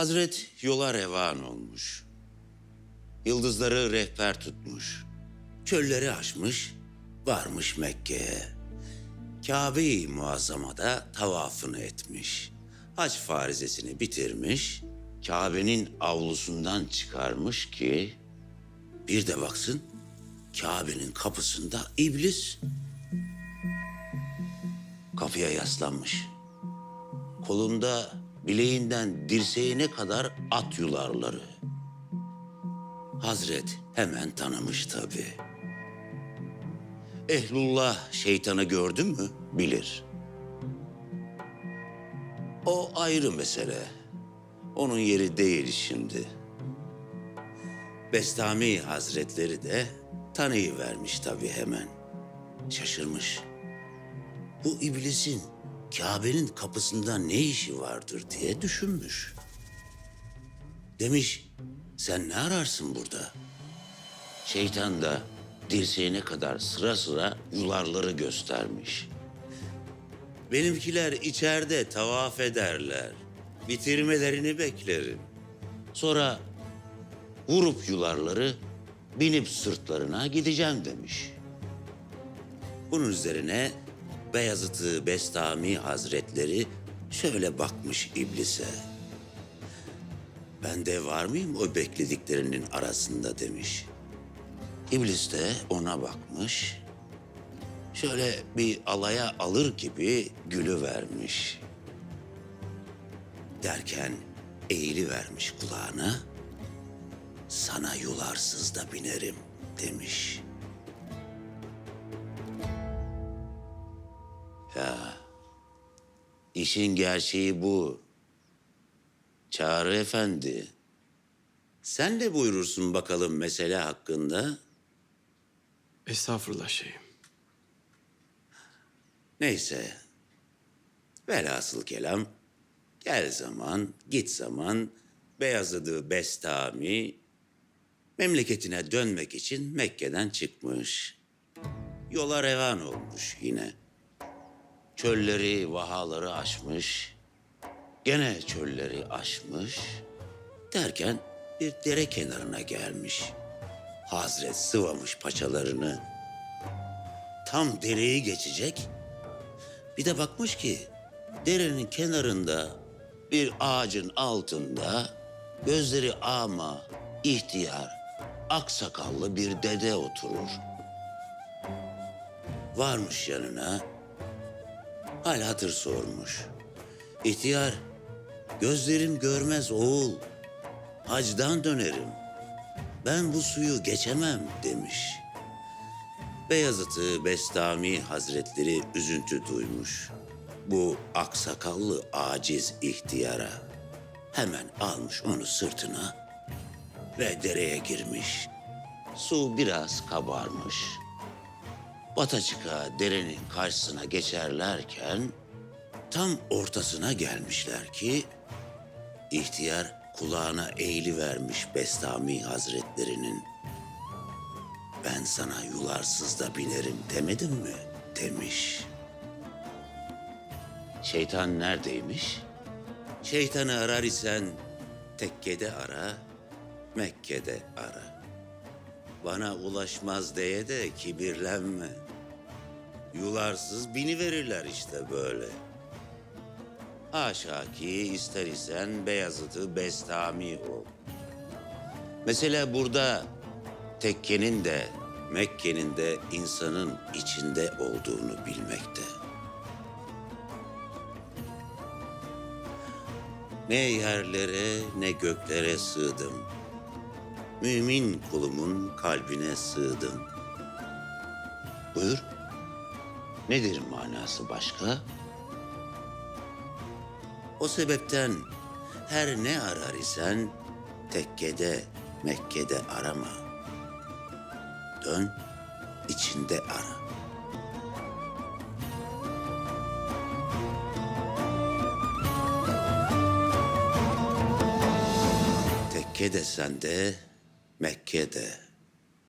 Hazret yola revan olmuş. Yıldızları rehber tutmuş. Çölleri aşmış, varmış Mekke'ye. Kabe-i Muazzama'da tavafını etmiş. Hac farizesini bitirmiş. Kabe'nin avlusundan çıkarmış ki bir de baksın Kabe'nin kapısında iblis. Kapıya yaslanmış. Kolunda bileğinden dirseğine kadar at yularları. Hazret hemen tanımış tabii. Ehlullah şeytanı gördü mü bilir. O ayrı mesele. Onun yeri değil şimdi. Bestami Hazretleri de tanıyıvermiş tabii hemen. Şaşırmış. Bu iblisin Kabe'nin kapısında ne işi vardır diye düşünmüş. Demiş, sen ne ararsın burada? Şeytan da dirseğine kadar sıra sıra yularları göstermiş. Benimkiler içeride tavaf ederler. Bitirmelerini beklerim. Sonra vurup yularları binip sırtlarına gideceğim demiş. Bunun üzerine Beyazıt-ı Bestami Hazretleri şöyle bakmış iblise. Ben de var mıyım o beklediklerinin arasında demiş. İblis de ona bakmış. Şöyle bir alaya alır gibi gülü vermiş. Derken eğili vermiş kulağına. Sana yularsız da binerim demiş. İşin gerçeği bu. Çağrı Efendi. Sen de buyurursun bakalım mesele hakkında. Estağfurullah şeyhim. Neyse. Velhasıl kelam. Gel zaman, git zaman Beyazıdı Bestami memleketine dönmek için Mekke'den çıkmış. Yola revan olmuş yine. Çölleri, vahaları aşmış. Gene çölleri aşmış. Derken bir dere kenarına gelmiş. Hazret sıvamış paçalarını. Tam dereyi geçecek. Bir de bakmış ki derenin kenarında bir ağacın altında gözleri ama ihtiyar, aksakallı bir dede oturur. Varmış yanına, hal hatır sormuş. İhtiyar, gözlerim görmez oğul, hacdan dönerim. Ben bu suyu geçemem demiş. Beyazıt'ı Bestami Hazretleri üzüntü duymuş. Bu aksakallı aciz ihtiyara hemen almış onu sırtına ve dereye girmiş. Su biraz kabarmış. Bata çıka derenin karşısına geçerlerken tam ortasına gelmişler ki ihtiyar kulağına eğili vermiş Bestami Hazretlerinin. Ben sana yularsız da binerim demedim mi? Demiş. Şeytan neredeymiş? Şeytanı arar isen tekkede ara, Mekke'de ara. Bana ulaşmaz diye de kibirlenme. Yularsız bini verirler işte böyle. Haşa ki ister isen Beyazıt'ı Bestami ol. Mesela burada tekkenin de Mekke'nin de insanın içinde olduğunu bilmekte. Ne yerlere ne göklere sığdım. Mümin kulumun kalbine sığdım. Buyur. Nedir manası başka? O sebepten her ne arar isen tekkede, Mekke'de arama. Dön, içinde ara. Tekke de sende, Mekke'de.